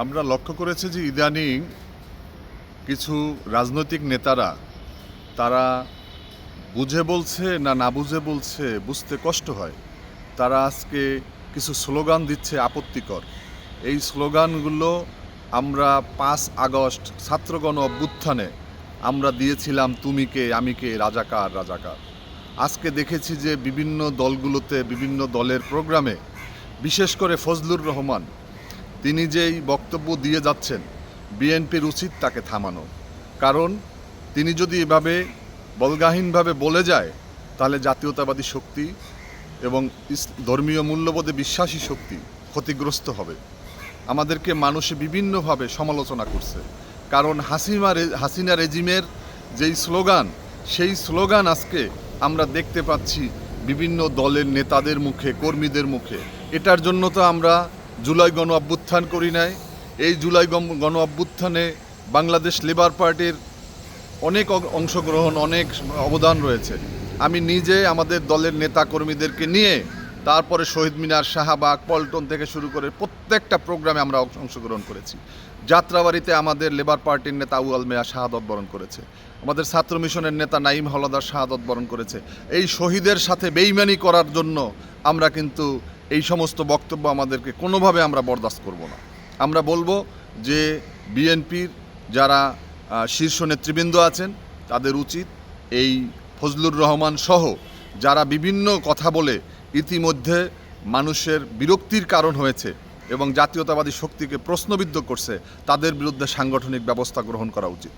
আমরা লক্ষ্য করেছি যে ইদানিং কিছু রাজনৈতিক নেতারা, তারা বুঝে বলছে না না বুঝে বলছে, বুঝতে কষ্ট হয়। তারা আজকে কিছু স্লোগান দিচ্ছে আপত্তিকর। এই স্লোগানগুলো আমরা পাঁচ আগস্ট ছাত্রগণ অভ্যুত্থানে আমরা দিয়েছিলাম তুমি কে, আমি কে রাজাকার রাজাকার আজকে দেখেছি যে বিভিন্ন দলগুলোতে, বিভিন্ন দলের প্রোগ্রামে, বিশেষ করে ফজলুর রহমান তিনি যেই বক্তব্য দিয়ে যাচ্ছেন, বিএনপির উচিত তাকে থামানো। কারণ তিনি যদি এভাবে বলগাহীনভাবে বলে যায়, তাহলে জাতীয়তাবাদী শক্তি এবং ধর্মীয় মূল্যবোধে বিশ্বাসী শক্তি ক্ষতিগ্রস্ত হবে। আমাদেরকে মানুষে বিভিন্নভাবে সমালোচনা করছে। কারণ হাসিমা হাসিনা রেজিমের যেই স্লোগান, সেই স্লোগান আজকে আমরা দেখতে পাচ্ছি বিভিন্ন দলের নেতাদের মুখে, কর্মীদের মুখে। এটার জন্য তো আমরা জুলাই গণ অভ্যুত্থান করি নাই। এই জুলাই গণ অভ্যুত্থানে বাংলাদেশ লেবার পার্টির অনেক অংশগ্রহণ, অনেক অবদান রয়েছে। আমি নিজে আমাদের দলের নেতা কর্মীদেরকে নিয়ে তারপরে শহীদ মিনার, শাহবাগ, পল্টন থেকে শুরু করে প্রত্যেকটা প্রোগ্রামে আমরা অংশগ্রহণ করেছি। যাত্রাবাড়িতে আমাদের লেবার পার্টির নেতা আউয়াল মেয়া শাহাদত বরণ করেছে। আমাদের ছাত্র মিশনের নেতা নাইম হলদার শাহাদত বরণ করেছে। এই শহীদের সাথে বেইমানি করার জন্য আমরা কিন্তু এই সমস্ত বক্তব্য আমাদেরকে কোনোভাবে আমরা বরদাস্ত করব না। আমরা বলব যে বিএনপির যারা শীর্ষ নেতৃবৃন্দ আছেন, তাদের উচিত এই ফজলুর রহমান সহ যারা বিভিন্ন কথা বলে ইতিমধ্যে মানুষের বিরক্তির কারণ হয়েছে এবং জাতীয়তাবাদী শক্তিকে প্রশ্নবিদ্ধ করছে, তাদের বিরুদ্ধে সাংগঠনিক ব্যবস্থা গ্রহণ করা উচিত।